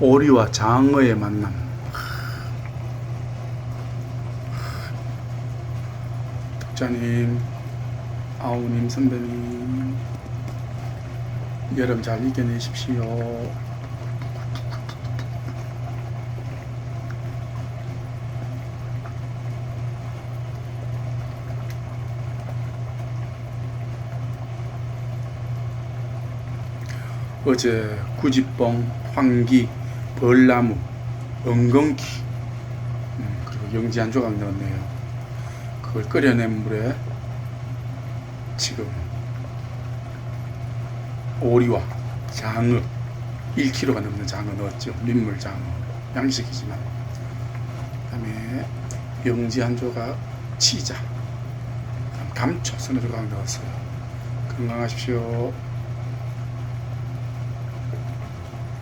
오리와 장어의 만남. 독자님, 아우님 선배님, 여름 잘 이겨내십시오. 어제 구지뽕, 황기, 벌나무, 엉겅퀴 음, 그리고 영지 한 조각 넣었네요. 그걸 끓여낸 물에 지금 오리와 장어 1kg가 넘는 장어 넣었죠. 민물 장어 양식이지만 그다음에 영지 한 조각 치자 감초 서너 조각 넣었어요. 건강하십시오.